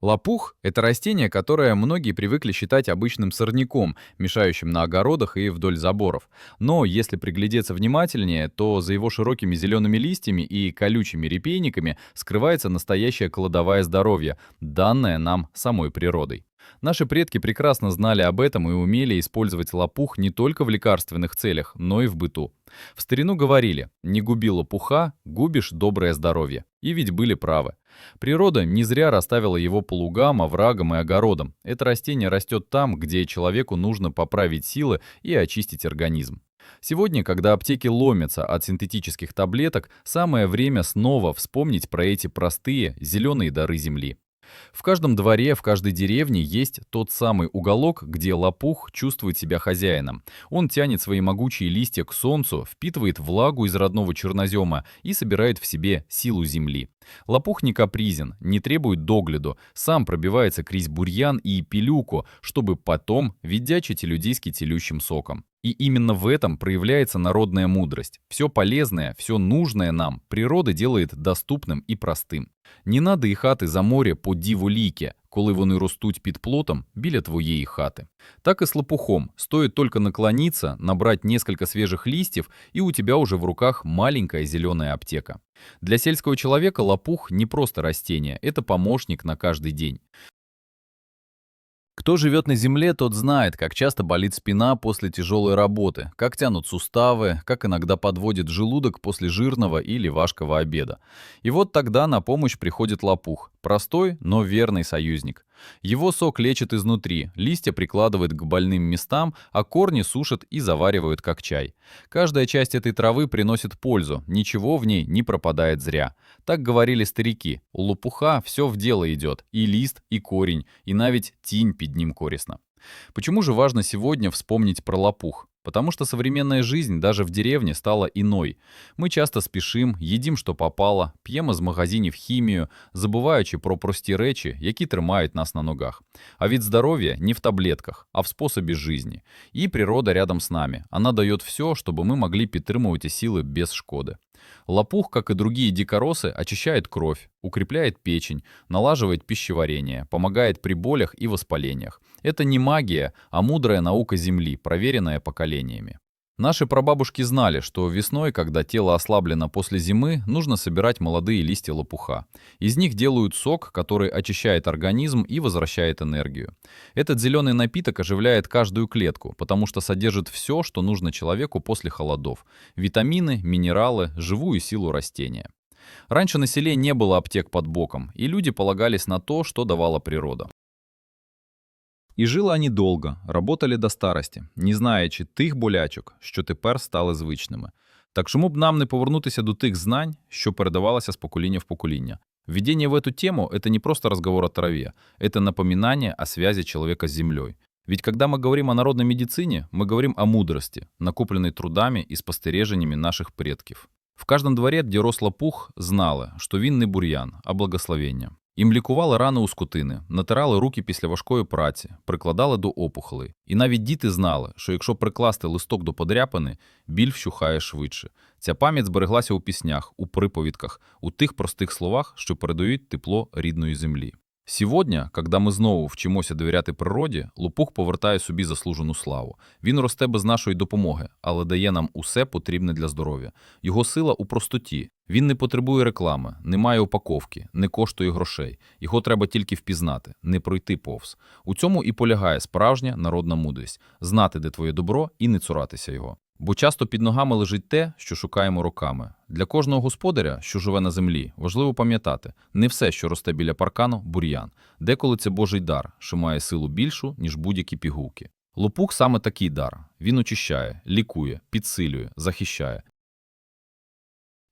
Лопух – это растение, которое многие привыкли считать обычным сорняком, мешающим на огородах и вдоль заборов. Но если приглядеться внимательнее, то за его широкими зелеными листьями и колючими репейниками скрывается настоящая кладовая здоровья, данная нам самой природой. Наши предки прекрасно знали об этом и умели использовать лопух не только в лекарственных целях, но и в быту. В старину говорили «не губи лопуха, губишь доброе здоровье». И ведь были правы. Природа не зря расставила его по лугам, оврагам и огородам. Это растение растет там, где человеку нужно поправить силы и очистить организм. Сегодня, когда аптеки ломятся от синтетических таблеток, самое время снова вспомнить про эти простые зеленые дары земли. В каждом дворе, в каждой деревне есть тот самый уголок, где лопух чувствует себя хозяином. Он тянет свои могучие листья к солнцу, впитывает влагу из родного чернозема и собирает в себе силу земли. Лопух не капризен, не требует догляду, сам пробивается крізь бурьян и пилюку, чтобы потом видячить людейски телющим соком. И именно в этом проявляется народная мудрость. Все полезное, все нужное нам природа делает доступным і простим. Не надо і хати за море по діву ліки, коли вони ростуть під плотом біля твоєї хати. Так и с лопухом. Стоит только наклониться, набрать несколько свежих листьев, и у тебя уже в руках маленькая зеленая аптека. Для сельского человека лопух не просто растение, это помощник на каждый день. Кто живет на земле, тот знает, как часто болит спина после тяжелой работы, как тянут суставы, как иногда подводит желудок после жирного или важкого обеда. И вот тогда на помощь приходит лопух. Простой, но верный союзник. Его сок лечит изнутри, листья прикладывает к больным местам, а корни сушат и заваривают как чай. Каждая часть этой травы приносит пользу, ничего в ней не пропадает зря. Так говорили старики. У лопуха все в дело идет, и лист, и корень, и навіть тінь під ним корисно. Почему же важно сегодня вспомнить про лопух? Потому что современная жизнь даже в деревне стала иной. Мы часто спешим, едим, що попало, п'ємо з магазинів хімію, забуваючи про прості речі, які тримають нас на ногах. А ведь здоровье не в таблетках, а в способе жизни. И природа рядом с нами. Она дает все, чтобы мы могли підтримувати силы без шкоды. Лопух, как и другие дикоросы, очищает кровь, укрепляет печень, налаживает пищеварение, помогает при болях и воспалениях. Это не магия, а мудрая наука Земли, проверенная поколениями. Наши прабабушки знали, что весной, когда тело ослаблено после зимы, нужно собирать молодые листья лопуха. Из них делают сок, который очищает организм и возвращает энергию. Этот зеленый напиток оживляет каждую клетку, потому что содержит все, что нужно человеку после холодов. Витамины, минералы, живую силу растения. Раньше на селе не было аптек под боком, и люди полагались на то, что давала природа. І жили они довго, работали до старості, не знаючи тих болячок, що тепер стали звичними. Так чому б нам не повернутися до тих знань, що передавалося з покоління в покоління? Введение в эту тему – это не просто разговор о траве, это напоминание о связи человека с землей. Ведь когда мы говорим о народной медицине, мы говорим о мудрости, накопленной трудами и спостережениями наших предков. В каждом дворе, где рос лопух, знали, що він не бур'ян, а благословення. Їм лікували рани у скотини, натирали руки після важкої праці, прикладали до опухолей. І навіть діти знали, що якщо прикласти листок до подряпини, біль вщухає швидше. Ця пам'ять збереглася у піснях, у приповідках, у тих простих словах, що передають тепло рідної землі. Сьогодні, когда ми знову вчимося довіряти природі, лопух повертає собі заслужену славу. Він росте без нашої допомоги, але дає нам усе потрібне для здоров'я. Його сила у простоті. Він не потребує реклами, не має упаковки, не коштує грошей. Його треба тільки впізнати, не пройти повз. У цьому і полягає справжня народна мудрість знати, де твоє добро, і не цуратися його. Бо часто під ногами лежить те, що шукаємо роками. Для кожного господаря, що живе на землі, важливо пам'ятати, не все, що росте біля паркану, бур'ян. Деколи це Божий дар, що має силу більшу, ніж будь-які пігулки. Лопух саме такий дар. Він очищає, лікує, підсилює, захищає.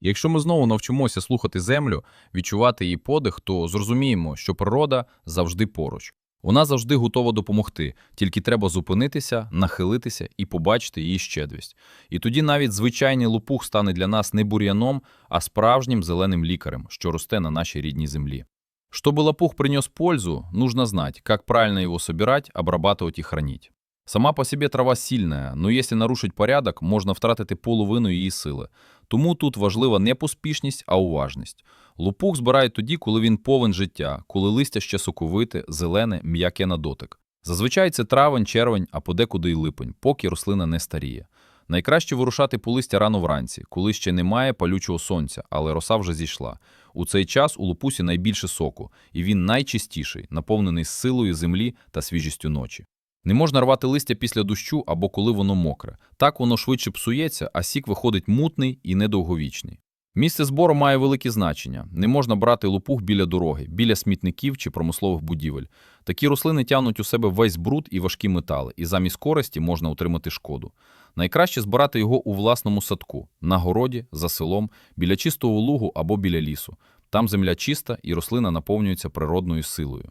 Якщо ми знову навчимося слухати землю, відчувати її подих, то зрозуміємо, що природа завжди поруч. Вона завжди готова допомогти, тільки треба зупинитися, нахилитися і побачити її щедрість. І тоді навіть звичайний лопух стане для нас не бур'яном, а справжнім зеленим лікарем, що росте на нашій рідній землі. Чтобы лопух принес пользу, нужно знать, как правильно его собирать, обрабатывать и хранить. Сама по себе трава сильная, но якщо нарушить порядок, можна втратити половину її сили. Тому тут важлива не поспішність, а уважність. Лопух збирають тоді, коли він повен життя, коли листя ще соковите, зелене, м'яке на дотик. Зазвичай це травень, червень, а подекуди й липень, поки рослина не старіє. Найкраще вирушати по листя рано вранці, коли ще немає палючого сонця, але роса вже зійшла. У цей час у лопусі найбільше соку, і він найчистіший, наповнений силою землі та свіжістю ночі. Не можна рвати листя після дощу або коли воно мокре. Так воно швидше псується, а сік виходить мутний і недовговічний. Місце збору має велике значення. Не можна брати лопух біля дороги, біля смітників чи промислових будівель. Такі рослини тягнуть у себе весь бруд і важкі метали, і замість користі можна отримати шкоду. Найкраще збирати його у власному садку, на городі, за селом, біля чистого лугу або біля лісу. Там земля чиста і рослина наповнюється природною силою.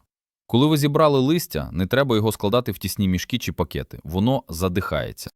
Коли ви зібрали листя, не треба його складати в тісні мішки чи пакети, воно задихається.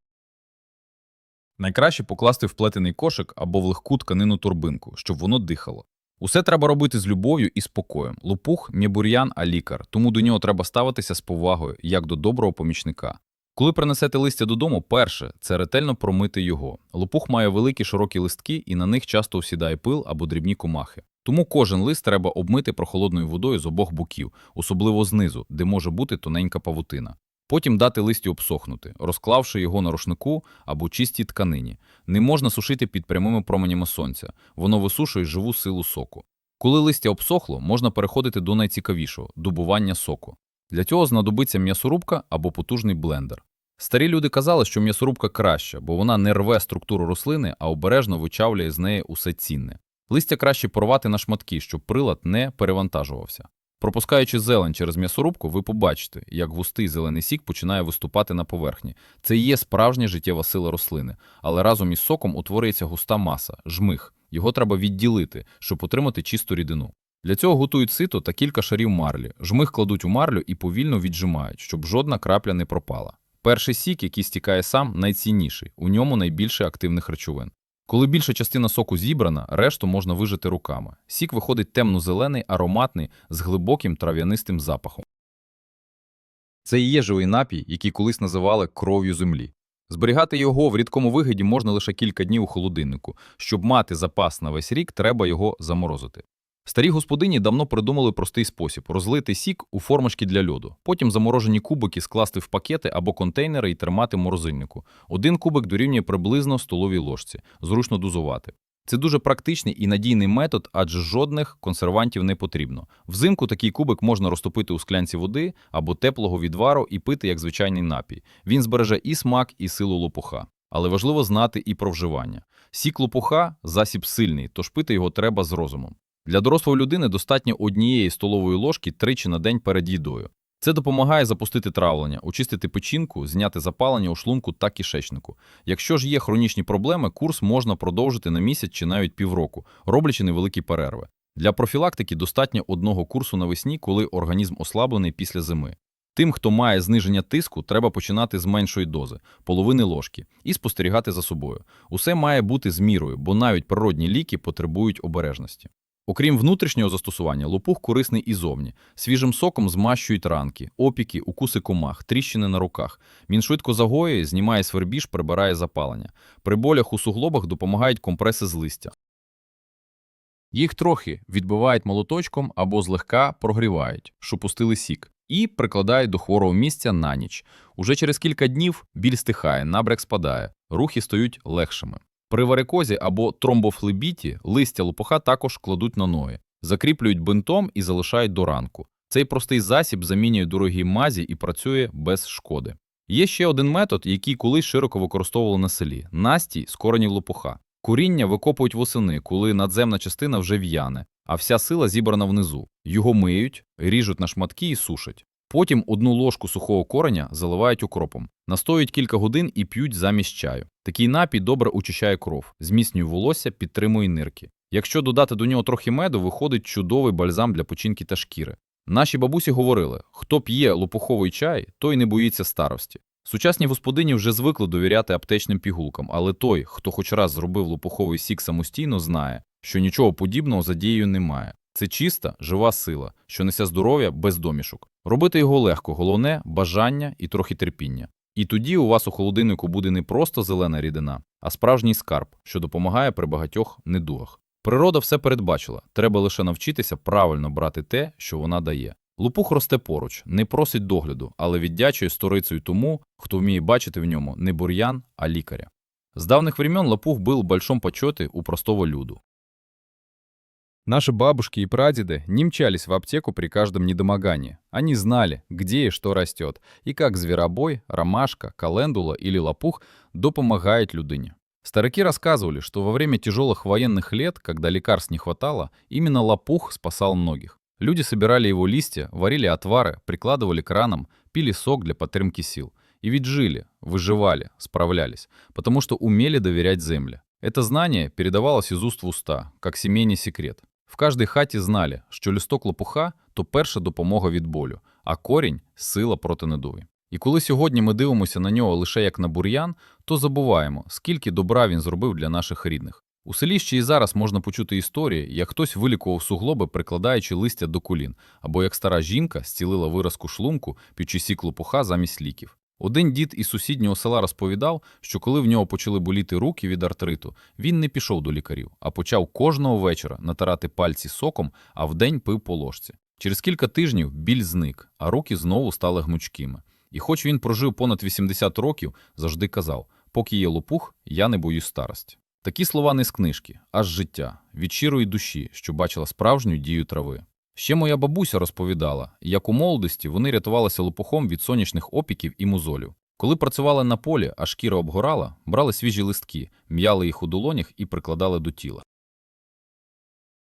Найкраще покласти в плетений кошик або в легку тканину торбинку, щоб воно дихало. Усе треба робити з любов'ю і спокоєм. Лопух не бур'ян, а лікар, тому до нього треба ставитися з повагою, як до доброго помічника. Коли принесете листя додому, перше це ретельно промити його. Лопух має великі широкі листки, і на них часто осідає пил або дрібні комахи. Тому кожен лист треба обмити прохолодною водою з обох боків, особливо знизу, де може бути тоненька павутина. Потім дати листю обсохнути, розклавши його на рушнику або чистій тканині. Не можна сушити під прямими променями сонця, воно висушує живу силу соку. Коли листя обсохло, можна переходити до найцікавішого добування соку. Для цього знадобиться м'ясорубка або потужний блендер. Старі люди казали, що м'ясорубка краща, бо вона не рве структуру рослини, а обережно вичавлює з неї усе цінне. Листя краще порвати на шматки, щоб прилад не перевантажувався. Пропускаючи зелень через м'ясорубку, ви побачите, як густий зелений сік починає виступати на поверхні. Це є справжня життєва сила рослини, але разом із соком утворюється густа маса, жмих. Його треба відділити, щоб отримати чисту рідину. Для цього готують сито та кілька шарів марлі. Жмих кладуть у марлю і повільно віджимають, щоб жодна крапля не пропала. Перший сік, який стікає сам, найцінніший, у ньому найбільше активних речовин. Коли більша частина соку зібрана, решту можна вижити руками. Сік виходить темно-зелений, ароматний, з глибоким трав'янистим запахом. Це і є живий напій, який колись називали кров'ю землі. Зберігати його в рідкому вигляді можна лише кілька днів у холодильнику. Щоб мати запас на весь рік, треба його заморозити. Старі господині давно придумали простий спосіб розлити сік у формочки для льоду, потім заморожені кубики скласти в пакети або контейнери і тримати в морозильнику. Один кубик дорівнює приблизно столовій ложці, зручно дозувати. Це дуже практичний і надійний метод, адже жодних консервантів не потрібно. Взимку такий кубик можна розтопити у склянці води або теплого відвару і пити як звичайний напій. Він збереже і смак, і силу лопуха. Але важливо знати і про вживання. Сік лопуха засіб сильний, тож пити його треба з розумом. Для дорослої людини достатньо однієї столової ложки тричі на день перед їдою. Це допомагає запустити травлення, очистити печінку, зняти запалення у шлунку та кишечнику. Якщо ж є хронічні проблеми, курс можна продовжити на місяць чи навіть півроку, роблячи невеликі перерви. Для профілактики достатньо одного курсу навесні, коли організм ослаблений після зими. Тим, хто має зниження тиску, треба починати з меншої дози, половини ложки, і спостерігати за собою. Усе має бути з мірою, бо навіть природні ліки потребують обережності. Окрім внутрішнього застосування, лопух корисний і зовні. Свіжим соком змащують ранки, опіки, укуси комах, тріщини на руках. Він швидко загоює, знімає свербіж, прибирає запалення. При болях у суглобах допомагають компреси з листя. Їх трохи відбивають молоточком або злегка прогрівають, щоб пустили сік, і прикладають до хворого місця на ніч. Уже через кілька днів біль стихає, набряк спадає, рухи стають легшими. При варикозі або тромбофлебіті листя лопуха також кладуть на ноги, закріплюють бинтом і залишають до ранку. Цей простий засіб замінює дорогі мазі і працює без шкоди. Є ще один метод, який колись широко використовували на селі настій з коренів лопуха. Куріння викопують восени, коли надземна частина вже в'яне, а вся сила зібрана внизу. Його миють, ріжуть на шматки і сушать. Потім одну ложку сухого кореня заливають укропом, настоюють кілька годин і п'ють замість чаю. Такий напій добре очищає кров, зміцнює волосся, підтримує нирки. Якщо додати до нього трохи меду, виходить чудовий бальзам для печінки та шкіри. Наші бабусі говорили: хто п'є лопуховий чай, той не боїться старості. Сучасні господині вже звикли довіряти аптечним пігулкам, але той, хто хоч раз зробив лопуховий сік самостійно, знає, що нічого подібного за дією немає. Це чиста, жива сила, що несе здоров'я без домішок. Робити його легко, головне бажання і трохи терпіння. І тоді у вас у холодильнику буде не просто зелена рідина, а справжній скарб, що допомагає при багатьох недугах. Природа все передбачила, треба лише навчитися правильно брати те, що вона дає. Лупух росте поруч, не просить догляду, але віддячує сторицею тому, хто вміє бачити в ньому не бур'ян, а лікаря. С давних времен лопух был в большом почете у простого люду. Наши бабушки и прадеды не мчались в аптеку при каждом недомогании. Они знали, где и что растет, и как зверобой, ромашка, календула или лопух допомагает людине. Старики рассказывали, что во время тяжелых военных лет, когда лекарств не хватало, именно лопух спасал многих. Люди собирали его листья, варили отвары, прикладывали к ранам, пили сок для подтримки сил. И ведь жили, выживали, справлялись, потому что умели доверять земле. Это знание передавалось из уст в уста, как сімейний секрет. В кожній хаті знали, що листок лопуха то перша допомога від болю, а корінь сила проти недуги. І коли сьогодні ми дивимося на нього лише як на бур'ян, то забуваємо, скільки добра він зробив для наших рідних. У селі ще і зараз можна почути історії, як хтось вилікував суглоби, прикладаючи листя до колін, або як стара жінка зцілила виразку шлунку, п'ючи сік лопуха замість ліків. Один дід із сусіднього села розповідав, що коли в нього почали боліти руки від артриту, він не пішов до лікарів, а почав кожного вечора натирати пальці соком, а вдень пив по ложці. Через кілька тижнів біль зник, а руки знову стали гнучкими. І хоч він прожив понад 80 років, завжди казав: поки є лопух, я не боюсь старості. Такі слова не з книжки, а з життя, від щирої душі, що бачила справжню дію трави. Ще моя бабуся розповідала, як у молодості вони рятувалися лопухом від сонячних опіків і музолів. Коли працювали на полі, а шкіра обгорала, брали свіжі листки, м'яли їх у долонях і прикладали до тіла.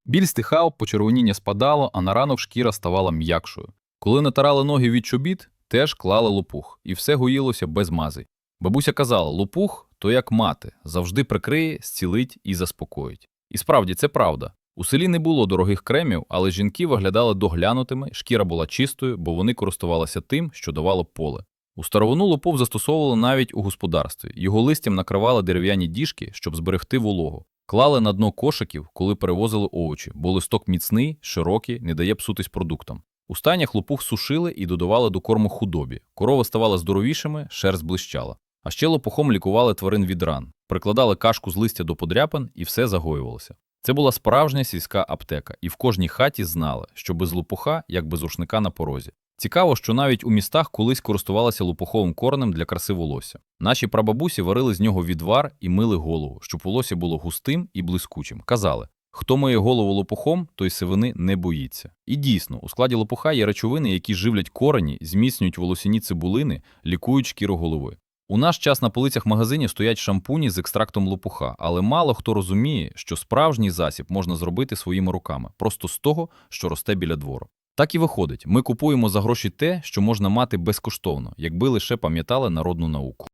Біль стихав, почервоніння спадало, а на ранок шкіра ставала м'якшою. Коли натирали ноги від чобіт, теж клали лопух, і все гоїлося без мази. Бабуся казала, лопух то як мати, завжди прикриє, зцілить і заспокоїть. І справді це правда. У селі не було дорогих кремів, але жінки виглядали доглянутими, шкіра була чистою, бо вони користувалися тим, що давало поле. У старовину лопух застосовували навіть у господарстві. Його листям накривали дерев'яні діжки, щоб зберегти вологу. Клали на дно кошиків, коли перевозили овочі, бо листок міцний, широкий, не дає псутись продуктам. У стайнях лопух сушили і додавали до корму худобі. Корови ставали здоровішими, шерсть блищала. А ще лопухом лікували тварин від ран, прикладали кашку з листя до подряпин і все загоювалося. Це була справжня сільська аптека, і в кожній хаті знали, що без лопуха, як без рушника на порозі. Цікаво, що навіть у містах колись користувалися лопуховим коренем для краси волосся. Наші прабабусі варили з нього відвар і мили голову, щоб волосся було густим і блискучим. Казали, хто миє голову лопухом, той сивини не боїться. І дійсно, у складі лопуха є речовини, які живлять корені, зміцнюють волосяні цибулини, лікують шкіру голови. У наш час на полицях магазинів стоять шампуні з екстрактом лопуха, але мало хто розуміє, що справжній засіб можна зробити своїми руками, просто з того, що росте біля двору. Так і виходить, ми купуємо за гроші те, що можна мати безкоштовно, якби лише пам'ятали народну науку.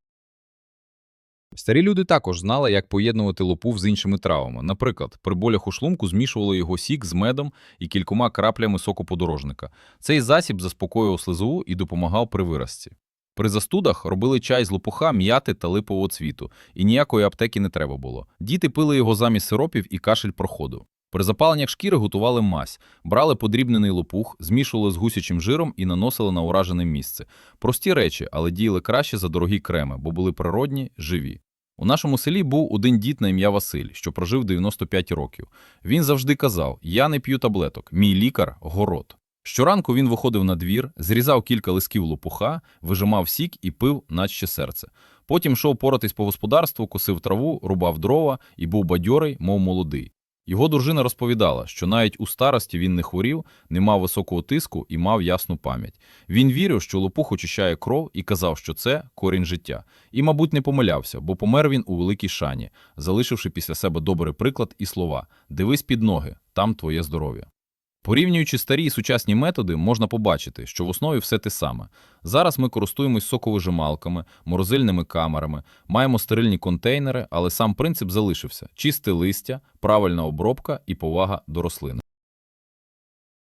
Старі люди також знали, як поєднувати лопух з іншими травами. Наприклад, при болях у шлунку змішували його сік з медом і кількома краплями соку подорожника. Цей засіб заспокоював слизову і допомагав при виразці. При застудах робили чай з лопуха, м'яти та липового цвіту, і ніякої аптеки не треба було. Діти пили його замість сиропів і кашель проходив. При запаленнях шкіри готували мазь, брали подрібнений лопух, змішували з гусячим жиром і наносили на уражене місце. Прості речі, але діяли краще за дорогі креми, бо були природні, живі. У нашому селі був один дід на ім'я Василь, що прожив 95 років. Він завжди казав: Я не п'ю таблеток, мій лікар город. Щоранку він виходив на двір, зрізав кілька лисків лопуха, вижимав сік і пив, наче серце. Потім йшов поратись по господарству, косив траву, рубав дрова і був бадьорий, мов молодий. Його дружина розповідала, що навіть у старості він не хворів, не мав високого тиску і мав ясну пам'ять. Він вірив, що лопух очищає кров і казав, що це корінь життя. І, мабуть, не помилявся, бо помер він у великій шані, залишивши після себе добрий приклад і слова: Дивись під ноги, там твоє здоров'я. Порівнюючи старі і сучасні методи, можна побачити, що в основі все те саме. Зараз ми користуємось соковижималками, морозильними камерами, маємо стерильні контейнери, але сам принцип залишився: чисте листя, правильна обробка і повага до рослини.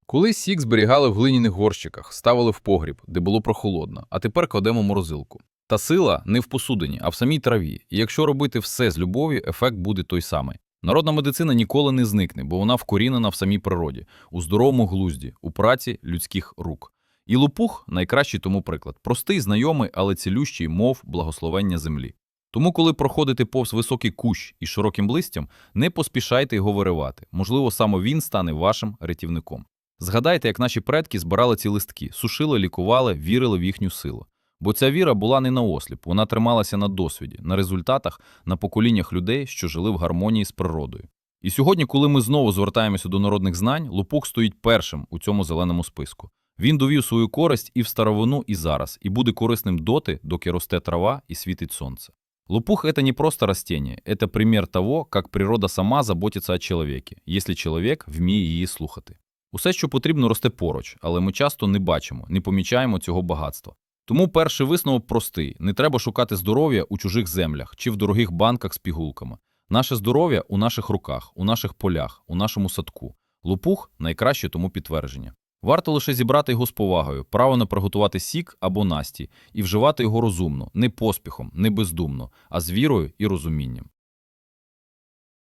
Колись сік зберігали в глиняних горщиках, ставили в погріб, де було прохолодно, а тепер кладемо морозилку. Та сила не в посудині, а в самій траві. І якщо робити все з любов'ю, ефект буде той самий. Народна медицина ніколи не зникне, бо вона вкорінена в самій природі, у здоровому глузді, у праці людських рук. І лопух найкращий тому приклад. Простий, знайомий, але цілющий, мов благословення землі. Тому, коли проходите повз високий кущ із широким листям, не поспішайте його виривати. Можливо, саме він стане вашим рятівником. Згадайте, як наші предки збирали ці листки, сушили, лікували, вірили в їхню силу. Бо ця віра була не на осліп, вона трималася на досвіді, на результатах, на поколіннях людей, що жили в гармонії з природою. І сьогодні, коли ми знову звертаємося до народних знань, лупух стоїть першим у цьому зеленому списку. Він довів свою користь і в старовину, і зараз, і буде корисним доти, доки росте трава і світить сонце. Лопух – это не просто растение, это пример того, как природа сама заботиться о чоловіки, якщо чоловік вміє її слухати. Усе, що потрібно, росте поруч, але ми часто не бачимо, не помічаємо цього багатства. Тому перший висновок простий: не треба шукати здоров'я у чужих землях чи в дорогих банках з пігулками. Наше здоров'я у наших руках, у наших полях, у нашому садку. Лопух найкраще тому підтвердження. Варто лише зібрати його з повагою, правильно приготувати сік або насті і вживати його розумно, не поспіхом, не бездумно, а з вірою і розумінням.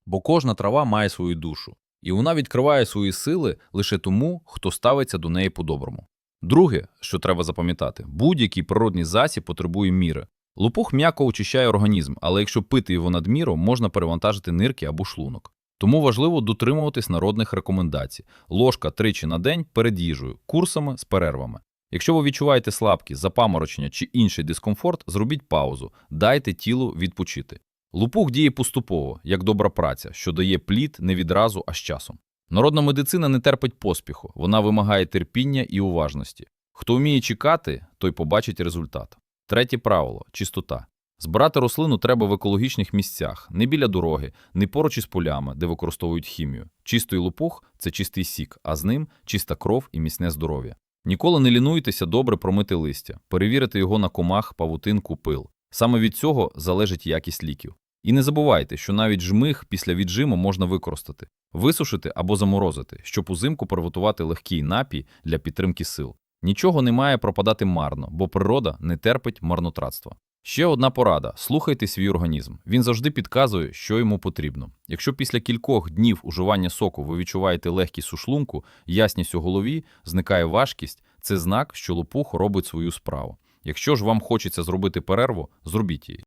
Бо кожна трава має свою душу, і вона відкриває свої сили лише тому, хто ставиться до неї по-доброму. Друге, що треба запам'ятати, будь-який природний засіб потребує міри. Лопух м'яко очищає організм, але якщо пити його надміру, можна перевантажити нирки або шлунок. Тому важливо дотримуватись народних рекомендацій. Ложка тричі на день перед їжею, курсами з перервами. Якщо ви відчуваєте слабкість, запаморочення чи інший дискомфорт, зробіть паузу, дайте тілу відпочити. Лупух діє поступово, як добра праця, що дає плід не відразу, а з часом. Народна медицина не терпить поспіху, вона вимагає терпіння і уважності. Хто вміє чекати, той побачить результат. Третє правило чистота. Збирати рослину треба в екологічних місцях, не біля дороги, не поруч із полями, де використовують хімію. Чистий лопух це чистий сік, а з ним чиста кров і міцне здоров'я. Ніколи не лінуйтеся добре промити листя, перевірити його на комах, павутинку, пил. Саме від цього залежить якість ліків. І не забувайте, що навіть жмих після віджиму можна використати, висушити або заморозити, щоб узимку приготувати легкий напій для підтримки сил. Нічого не має пропадати марно, бо природа не терпить марнотратства. Ще одна порада: слухайте свій організм. Він завжди підказує, що йому потрібно. Якщо після кількох днів уживання соку ви відчуваєте легкість у шлунку, ясність у голові, зникає важкість, це знак, що лопух робить свою справу. Якщо ж вам хочеться зробити перерву, зробіть її.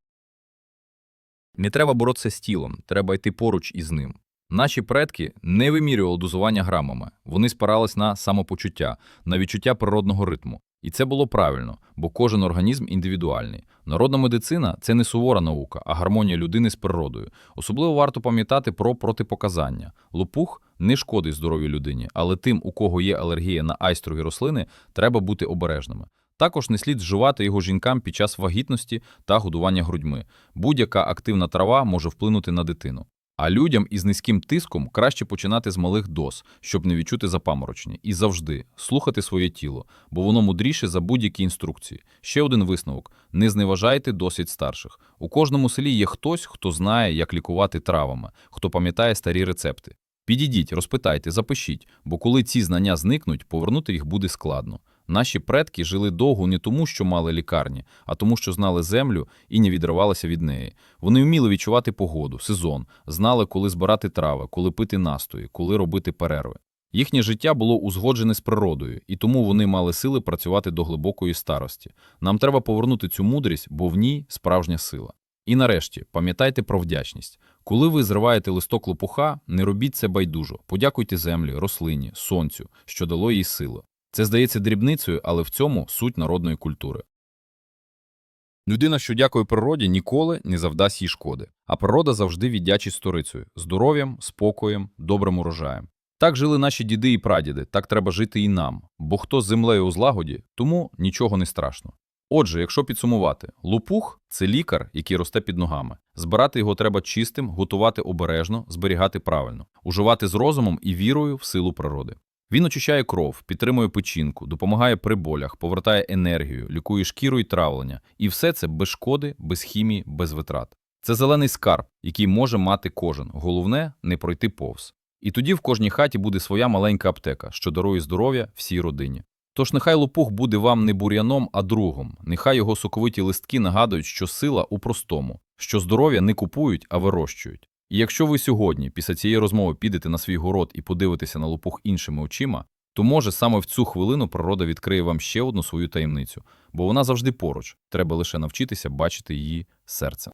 Не треба боротися з тілом, треба йти поруч із ним. Наші предки не вимірювали дозування грамами, вони спирались на самопочуття, на відчуття природного ритму. І це було правильно, бо кожен організм індивідуальний. Народна медицина це не сувора наука, а гармонія людини з природою. Особливо варто пам'ятати про протипоказання. Лопух не шкодить здоров'ю людині, але тим, у кого є алергія на айстрові рослини, треба бути обережними. Також не слід вживати його жінкам під час вагітності та годування грудьми. Будь-яка активна трава може вплинути на дитину. А людям із низьким тиском краще починати з малих доз, щоб не відчути запаморочення. І завжди слухати своє тіло, бо воно мудріше за будь-які інструкції. Ще один висновок: не зневажайте досвід старших. У кожному селі є хтось, хто знає, як лікувати травами, хто пам'ятає старі рецепти. Підійдіть, розпитайте, запишіть, бо коли ці знання зникнуть, повернути їх буде складно. Наші предки жили довго не тому, що мали лікарні, а тому, що знали землю і не відривалися від неї. Вони вміли відчувати погоду, сезон, знали, коли збирати трави, коли пити настої, коли робити перерви. Їхнє життя було узгоджене з природою, і тому вони мали сили працювати до глибокої старості. Нам треба повернути цю мудрість, бо в ній справжня сила. І нарешті пам'ятайте про вдячність. Коли ви зриваєте листок лопуха, не робіть це байдужо. Подякуйте землі, рослині, сонцю, що дало їй силу. Це здається дрібницею, але в цьому суть народної культури. Людина, що дякує природі, ніколи не завдасть їй шкоди, а природа завжди віддячить сторицею – здоров'ям, спокоєм, добрим урожаєм. Так жили наші діди і прадіди, так треба жити і нам, бо хто з землею у злагоді, тому нічого не страшно. Отже, якщо підсумувати, лупух – це лікар, який росте під ногами. Збирати його треба чистим, готувати обережно, зберігати правильно, уживати з розумом і вірою в силу природи. Він очищає кров, підтримує печінку, допомагає при болях, повертає енергію, лікує шкіру і травлення. І все це без шкоди, без хімії, без витрат. Це зелений скарб, який може мати кожен. Головне не пройти повз. І тоді в кожній хаті буде своя маленька аптека, що дарує здоров'я всій родині. Тож нехай лопух буде вам не бур'яном, а другом. Нехай його соковиті листки нагадують, що сила у простому, що здоров'я не купують, а вирощують. І якщо ви сьогодні, після цієї розмови, підете на свій город і подивитеся на лопух іншими очима, то може саме в цю хвилину природа відкриє вам ще одну свою таємницю, бо вона завжди поруч. Треба лише навчитися бачити її серцем.